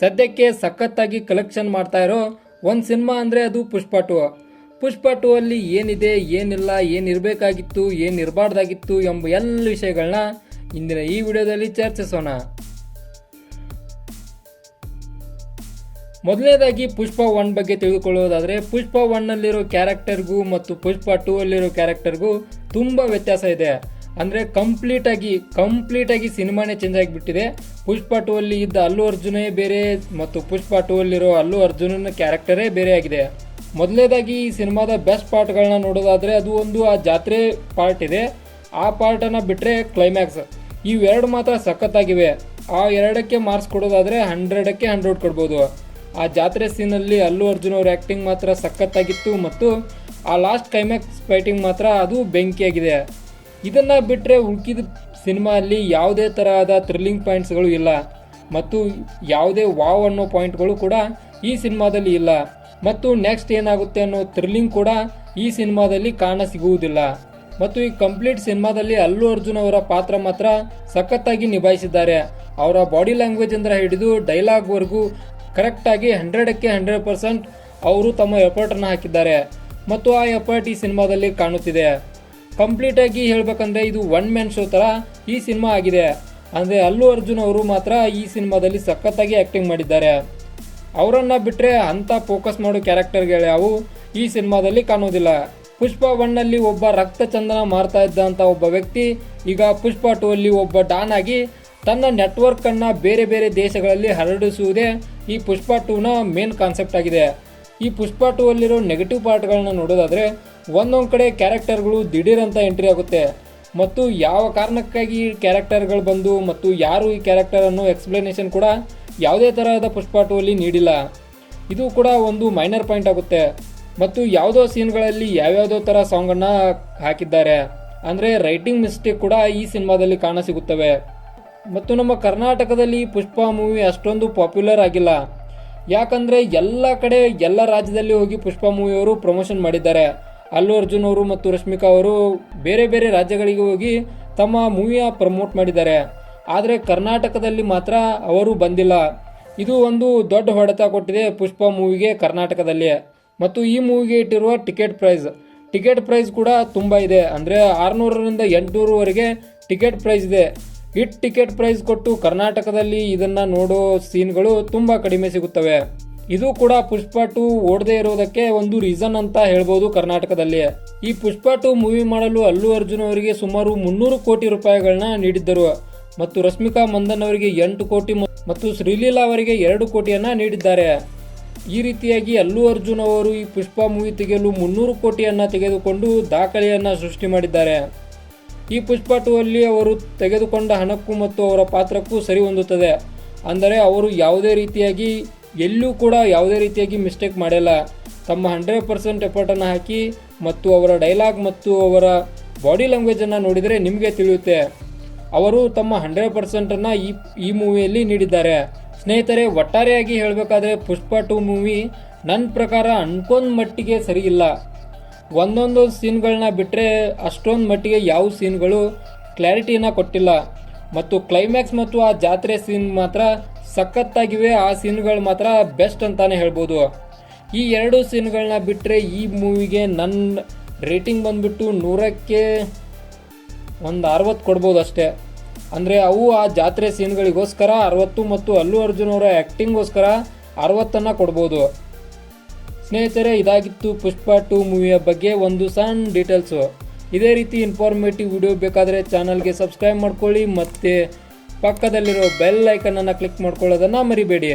ಸದ್ಯಕ್ಕೆ ಸಖತ್ತಾಗಿ ಕಲೆಕ್ಷನ್ ಮಾಡ್ತಾ ಇರೋ ಒಂದು ಸಿನಿಮಾ ಅಂದರೆ ಅದು ಪುಷ್ಪ ಟು. ಪುಷ್ಪ ಟು ಅಲ್ಲಿ ಏನಿದೆ, ಏನಿಲ್ಲ, ಏನಿರಬೇಕಾಗಿತ್ತು, ಏನಿರಬಾರ್ದಾಗಿತ್ತು ಎಂಬ ಎಲ್ಲ ವಿಷಯಗಳನ್ನ ಇಂದಿನ ಈ ವಿಡಿಯೋದಲ್ಲಿ ಚರ್ಚಿಸೋಣ. ಮೊದಲನೇದಾಗಿ ಪುಷ್ಪ ಒನ್ ಬಗ್ಗೆ ತಿಳಿದುಕೊಳ್ಳೋದಾದರೆ, ಪುಷ್ಪ ಒನ್ನಲ್ಲಿರೋ ಕ್ಯಾರೆಕ್ಟರ್ಗೂ ಮತ್ತು ಪುಷ್ಪ ಟೂ ಅಲ್ಲಿರೋ ಕ್ಯಾರೆಕ್ಟರ್ಗೂ ತುಂಬ ವ್ಯತ್ಯಾಸ ಇದೆ. ಅಂದರೆ ಕಂಪ್ಲೀಟಾಗಿ ಕಂಪ್ಲೀಟಾಗಿ ಸಿನಿಮಾನೇ ಚೇಂಜ್ ಆಗಿಬಿಟ್ಟಿದೆ. ಪುಷ್ಪ ಟೂ ಅಲ್ಲಿ ಇದ್ದ ಅಲ್ಲು ಅರ್ಜುನೇ ಬೇರೆ, ಮತ್ತು ಪುಷ್ಪ ಟೂ ಅಲ್ಲಿರೋ ಅಲ್ಲು ಅರ್ಜುನನ ಕ್ಯಾರೆಕ್ಟರೇ ಬೇರೆ ಆಗಿದೆ. ಮೊದಲನೇದಾಗಿ ಈ ಸಿನಿಮಾದ ಬೆಸ್ಟ್ ಪಾರ್ಟ್ಗಳನ್ನ ನೋಡೋದಾದರೆ ಅದು ಒಂದು ಆ ಜಾತ್ರೆ ಪಾರ್ಟ್ ಇದೆ. ಆ ಪಾರ್ಟನ್ನು ಬಿಟ್ಟರೆ ಕ್ಲೈಮ್ಯಾಕ್ಸ್ ಇವೆರಡು ಮಾತ್ರ ಸಖತ್ತಾಗಿವೆ. ಆ ಎರಡಕ್ಕೆ ಮಾರ್ಕ್ಸ್ ಕೊಡೋದಾದರೆ ಹಂಡ್ರೆಡಕ್ಕೆ ಹಂಡ್ರೆಡ್ ಕೊಡ್ಬೋದು. ಆ ಜಾತ್ರೆ ಸೀನಲ್ಲಿ ಅಲ್ಲು ಅರ್ಜುನ್ ಅವ್ರ ಆ್ಯಕ್ಟಿಂಗ್ ಮಾತ್ರ ಸಖತ್ತಾಗಿತ್ತು, ಮತ್ತು ಆ ಲಾಸ್ಟ್ ಕ್ಲೈಮ್ಯಾಕ್ಸ್ ಫೈಟಿಂಗ್ ಮಾತ್ರ ಅದು ಬೆಂಕಿಯಾಗಿದೆ. ಇದನ್ನು ಬಿಟ್ಟರೆ ಉಳ್ಕಿದ ಸಿನಿಮಾ ಅಲ್ಲಿ ಯಾವುದೇ ತರಹದ ಥ್ರಿಲ್ಲಿಂಗ್ ಪಾಯಿಂಟ್ಸ್ಗಳು ಇಲ್ಲ. ಮತ್ತು ಯಾವುದೇ ವಾವ್ ಅನ್ನೋ ಪಾಯಿಂಟ್ಗಳು ಕೂಡ ಈ ಸಿನಿಮಾದಲ್ಲಿ ಇಲ್ಲ. ಮತ್ತು ನೆಕ್ಸ್ಟ್ ಏನಾಗುತ್ತೆ ಅನ್ನೋ ಥ್ರಿಲ್ಲಿಂಗ್ ಕೂಡ ಈ ಸಿನಿಮಾದಲ್ಲಿ ಕಾಣ ಸಿಗುವುದಿಲ್ಲ. ಮತ್ತು ಈ ಕಂಪ್ಲೀಟ್ ಸಿನಿಮಾದಲ್ಲಿ ಅಲ್ಲು ಅರ್ಜುನ್ ಅವರ ಪಾತ್ರ ಮಾತ್ರ ಸಖತ್ತಾಗಿ ನಿಭಾಯಿಸಿದ್ದಾರೆ. ಅವರ ಬಾಡಿ ಲ್ಯಾಂಗ್ವೇಜ್ ಅಂದ್ರೆ ಹಿಡಿದು ಡೈಲಾಗ್ವರೆಗೂ ಕರೆಕ್ಟಾಗಿ ಹಂಡ್ರೆಡಕ್ಕೆ ಹಂಡ್ರೆಡ್ ಪರ್ಸೆಂಟ್ ಅವರು ತಮ್ಮ ಎಫರ್ಟನ್ನು ಹಾಕಿದ್ದಾರೆ. ಮತ್ತು ಆ ಎಫರ್ಟ್ ಈ ಸಿನಿಮಾದಲ್ಲಿ ಕಾಣುತ್ತಿದೆ. ಕಂಪ್ಲೀಟಾಗಿ ಹೇಳ್ಬೇಕಂದ್ರೆ ಇದು ಒನ್ ಮ್ಯಾನ್ ಶೋ ಥರ ಈ ಸಿನಿಮಾ ಆಗಿದೆ. ಅಂದರೆ ಅಲ್ಲು ಅರ್ಜುನ್ ಅವರು ಮಾತ್ರ ಈ ಸಿನಿಮಾದಲ್ಲಿ ಸಖತ್ತಾಗಿ ಆ್ಯಕ್ಟಿಂಗ್ ಮಾಡಿದ್ದಾರೆ. ಅವರನ್ನು ಬಿಟ್ಟರೆ ಅಂಥ ಫೋಕಸ್ ಮಾಡೋ ಕ್ಯಾರೆಕ್ಟರ್ಗಳು ಯಾವು ಈ ಸಿನಿಮಾದಲ್ಲಿ ಕಾಣೋದಿಲ್ಲ ಪುಷ್ಪ ಒನ್ನಲ್ಲಿ ಒಬ್ಬ ರಕ್ತ ಚಂದನ ಮಾರ್ತಾ ಇದ್ದಂಥ ಒಬ್ಬ ವ್ಯಕ್ತಿ, ಈಗ ಪುಷ್ಪ ಟೂ ಅಲ್ಲಿ ಒಬ್ಬ ಡಾನ್ ಆಗಿ ತನ್ನ ನೆಟ್ವರ್ಕನ್ನು ಬೇರೆ ಬೇರೆ ದೇಶಗಳಲ್ಲಿ ಹರಡಿಸುವುದೇ ಈ ಪುಷ್ಪ ಟೂನ ಮೇನ್ ಕಾನ್ಸೆಪ್ಟ್ ಆಗಿದೆ. ಈ ಪುಷ್ಪ ಟೂ ಅಲ್ಲಿರೋ ನೆಗೆಟಿವ್ ಪಾರ್ಟ್ಗಳನ್ನ ನೋಡೋದಾದರೆ ಒಂದೊಂದು ಕಡೆ ಕ್ಯಾರೆಕ್ಟರ್ಗಳು ದಿಢೀರ್ ಅಂತ ಎಂಟ್ರಿ ಆಗುತ್ತೆ. ಮತ್ತು ಯಾವ ಕಾರಣಕ್ಕಾಗಿ ಈ ಕ್ಯಾರೆಕ್ಟರ್ಗಳು ಬಂದು ಮತ್ತು ಯಾರು ಈ ಕ್ಯಾರೆಕ್ಟರ್ ಅನ್ನೋ ಎಕ್ಸ್ಪ್ಲನೇಷನ್ ಕೂಡ ಯಾವುದೇ ತರಹದ ಪುಷ್ಪ ಟೂ ಅಲ್ಲಿ ನೀಡಿಲ್ಲ. ಇದು ಕೂಡ ಒಂದು ಮೈನರ್ ಪಾಯಿಂಟ್ ಆಗುತ್ತೆ. ಮತ್ತು ಯಾವುದೋ ಸೀನ್ಗಳಲ್ಲಿ ಯಾವ್ಯಾವುದೋ ಥರ ಸಾಂಗನ್ನು ಹಾಕಿದ್ದಾರೆ. ಅಂದರೆ ರೈಟಿಂಗ್ ಮಿಸ್ಟೇಕ್ ಕೂಡ ಈ ಸಿನಿಮಾದಲ್ಲಿ ಕಾಣಸಿಗುತ್ತವೆ ಮತ್ತು ನಮ್ಮ ಕರ್ನಾಟಕದಲ್ಲಿ ಪುಷ್ಪ ಮೂವಿ ಅಷ್ಟೊಂದು ಪಾಪ್ಯುಲರ್ ಆಗಿಲ್ಲ. ಯಾಕಂದರೆ ಎಲ್ಲ ಕಡೆ ಎಲ್ಲ ರಾಜ್ಯದಲ್ಲಿ ಹೋಗಿ ಪುಷ್ಪ ಮೂವಿಯವರು ಪ್ರಮೋಷನ್ ಮಾಡಿದ್ದಾರೆ. ಅಲ್ಲು ಅರ್ಜುನ್ ಅವರು ಮತ್ತು ರಶ್ಮಿಕಾ ಅವರು ಬೇರೆ ಬೇರೆ ರಾಜ್ಯಗಳಿಗೆ ಹೋಗಿ ತಮ್ಮ ಮೂವಿಯ ಪ್ರಮೋಟ್ ಮಾಡಿದ್ದಾರೆ. ಆದರೆ ಕರ್ನಾಟಕದಲ್ಲಿ ಮಾತ್ರ ಅವರು ಬಂದಿಲ್ಲ. ಇದು ಒಂದು ದೊಡ್ಡ ಹೊಡೆತ ಕೊಟ್ಟಿದೆ ಪುಷ್ಪ ಮೂವಿಗೆ ಕರ್ನಾಟಕದಲ್ಲಿ. ಮತ್ತು ಈ ಮೂವಿಗೆ ಇಟ್ಟಿರುವ ಟಿಕೆಟ್ ಪ್ರೈಸ್ ಟಿಕೆಟ್ ಪ್ರೈಸ್ ಕೂಡ ತುಂಬ ಇದೆ. ಅಂದರೆ ಆರುನೂರರಿಂದ ಎಂಟುನೂರವರೆಗೆ ಟಿಕೆಟ್ ಪ್ರೈಸ್ ಇದೆ. ಹಿಟ್ ಟಿಕೆಟ್ ಪ್ರೈಸ್ ಕೊಟ್ಟು ಕರ್ನಾಟಕದಲ್ಲಿ ಇದನ್ನು ನೋಡೋ ಸೀನ್ಗಳು ತುಂಬ ಕಡಿಮೆ ಸಿಗುತ್ತವೆ. ಇದು ಕೂಡ ಪುಷ್ಪ ಟು ಓಡದೇ ಇರೋದಕ್ಕೆ ಒಂದು ರೀಸನ್ ಅಂತ ಹೇಳ್ಬೋದು ಕರ್ನಾಟಕದಲ್ಲಿ ಈ ಪುಷ್ಪ ಟು ಮೂವಿ ಮಾಡಲು ಅಲ್ಲು ಅರ್ಜುನ್ ಅವರಿಗೆ ಸುಮಾರು ಮುನ್ನೂರು ಕೋಟಿ ರೂಪಾಯಿಗಳನ್ನ ನೀಡಿದ್ದರು. ಮತ್ತು ರಶ್ಮಿಕಾ ಮಂದನ್ ಅವರಿಗೆ ಎಂಟು ಕೋಟಿ ಮತ್ತು ಶ್ರೀಲೀಲಾ ಅವರಿಗೆ ಎರಡು ಕೋಟಿಯನ್ನ ನೀಡಿದ್ದಾರೆ. ಈ ರೀತಿಯಾಗಿ ಅಲ್ಲು ಅರ್ಜುನ್ ಅವರು ಈ ಪುಷ್ಪ ಮೂವಿ ತೆಗೆಯಲು ಮುನ್ನೂರು ಕೋಟಿಯನ್ನ ತೆಗೆದುಕೊಂಡು ದಾಖಲೆಯನ್ನ ಸೃಷ್ಟಿ ಮಾಡಿದ್ದಾರೆ. ಈ ಪುಷ್ಪ ಟೂ ಅಲ್ಲಿ ಅವರು ತೆಗೆದುಕೊಂಡ ಹಣಕ್ಕೂ ಮತ್ತು ಅವರ ಪಾತ್ರಕ್ಕೂ ಸರಿ ಹೊಂದುತ್ತದೆ. ಅಂದರೆ ಅವರು ಯಾವುದೇ ರೀತಿಯಾಗಿ ಎಲ್ಲೂ ಕೂಡ ಯಾವುದೇ ರೀತಿಯಾಗಿ ಮಿಸ್ಟೇಕ್ ಮಾಡಿಲ್ಲ. ತಮ್ಮ ಹಂಡ್ರೆಡ್ ಪರ್ಸೆಂಟ್ ಎಫರ್ಟನ್ನು ಹಾಕಿ ಮತ್ತು ಅವರ ಡೈಲಾಗ್ ಮತ್ತು ಅವರ ಬಾಡಿ ಲ್ಯಾಂಗ್ವೇಜನ್ನು ನೋಡಿದರೆ ನಿಮಗೆ ತಿಳಿಯುತ್ತೆ. ಅವರು ತಮ್ಮ ಹಂಡ್ರೆಡ್ ಪರ್ಸೆಂಟನ್ನು ಈ ಈ ಮೂವಿಯಲ್ಲಿ ನೀಡಿದ್ದಾರೆ. ಸ್ನೇಹಿತರೆ, ಒಟ್ಟಾರೆಯಾಗಿ ಹೇಳಬೇಕಾದ್ರೆ ಪುಷ್ಪ ಟು ಮೂವಿ ನನ್ನ ಪ್ರಕಾರ ಅನ್ಕೊಂದು ಮಟ್ಟಿಗೆ ಸರಿಯಿಲ್ಲ ಒಂದೊಂದು ಸೀನ್ಗಳನ್ನ ಬಿಟ್ಟರೆ ಅಷ್ಟೊಂದು ಮಟ್ಟಿಗೆ ಯಾವ ಸೀನ್ಗಳು ಕ್ಲಾರಿಟಿನ ಕೊಟ್ಟಿಲ್ಲ. ಮತ್ತು ಕ್ಲೈಮ್ಯಾಕ್ಸ್ ಮತ್ತು ಆ ಜಾತ್ರೆ ಸೀನ್ ಮಾತ್ರ ಸಖತ್ತಾಗಿವೆ, ಆ ಸೀನ್ಗಳು ಮಾತ್ರ ಬೆಸ್ಟ್ ಅಂತಾನೆ ಹೇಳ್ಬೋದು. ಈ ಎರಡು ಸೀನ್ಗಳನ್ನ ಬಿಟ್ಟರೆ ಈ ಮೂವಿಗೆ ನನ್ನ ರೇಟಿಂಗ್ ಬಂದ್ಬಿಟ್ಟು ನೂರಕ್ಕೆ ಒಂದು ಅರವತ್ತು ಕೊಡ್ಬೋದು ಅಷ್ಟೇ. ಅಂದರೆ ಅವು ಆ ಜಾತ್ರೆ ಸೀನ್ಗಳಿಗೋಸ್ಕರ ಅರವತ್ತು ಮತ್ತು ಅಲ್ಲು ಅರ್ಜುನ್ ಅವರ ಆ್ಯಕ್ಟಿಂಗೋಸ್ಕರ ಅರವತ್ತನ್ನು ಕೊಡ್ಬೋದು. ಸ್ನೇಹಿತರೆ, ಇದಾಗಿತ್ತು ಪುಷ್ಪ ಟು ಮೂವಿಯ ಬಗ್ಗೆ ಒಂದು ಸಣ್ಣ ಡೀಟೇಲ್ಸು. ಇದೇ ರೀತಿ ಇನ್ಫಾರ್ಮೇಟಿವ್ ವಿಡಿಯೋ ಬೇಕಾದರೆ ಚಾನಲ್ಗೆ ಸಬ್ಸ್ಕ್ರೈಬ್ ಮಾಡ್ಕೊಳ್ಳಿ ಮತ್ತು ಪಕ್ಕದಲ್ಲಿರೋ ಬೆಲ್ ಐಕನನ್ನು ಕ್ಲಿಕ್ ಮಾಡ್ಕೊಳ್ಳೋದನ್ನ ಮರಿಬೇಡಿ.